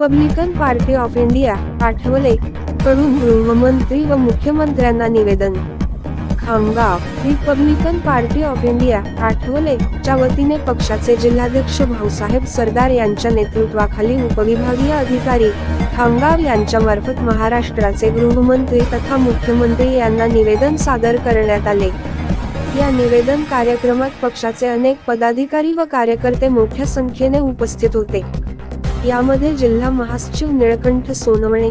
Republican party of India Athawale कडून गृहमंत्री व मुख्यमंत्र्यांना निवेदन. Khamgaon Republican party of India Athawale च्या वतीने पक्षाचे जिल्हाध्यक्ष भाऊसाहेब सरदार यांच्या नेतृत्वाखाली उपविभागीय अधिकारी खामगाव यांच्या मार्फत महाराष्ट्राचे गृहमंत्री तथा मुख्यमंत्री यांना निवेदन सादर करण्यात आले. या निवेदन कार्यक्रमात पक्षाचे अनेक पदाधिकारी व कार्यकर्ते मोठ्या संख्येने उपस्थित होते. यामध्ये जिल्हा महासचिव निळकंठ सोनवणे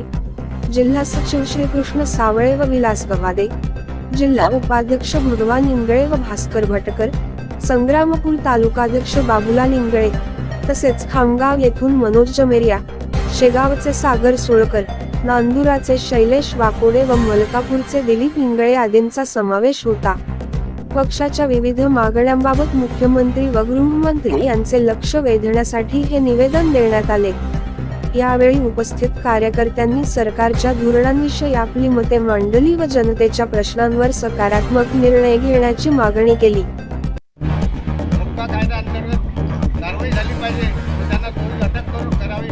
जिल्हा सचिव श्रीकृष्ण सावळे व विलास गवादे जिल्हा उपाध्यक्ष भगवान इंगळे व भास्कर भटकर संग्रामपूर तालुकाध्यक्ष बाबुलाल इंगळे तसेच खामगाव येथून मनोज जमेरिया शेगावचे सागर सोळकर नांदुराचे शैलेश वाकोडे व मलकापूरचे दिलीप इंगळे आदींचा समावेश होता. पक्षाच्या विविध मागण्यांबाबत मुख्यमंत्री व गृहमंत्री यांचे लक्ष वेधण्यासाठी हे निवेदन देण्यात आले. यावेळी उपस्थित कार्यकर्त्यांनी सरकारच्या धोरणांविषयी आपली मते मांडली व जनतेच्या प्रश्नांवर सकारात्मक निर्णय घेण्याची मागणी केली. झाली पाहिजे. त्यांना अटक करून करावी.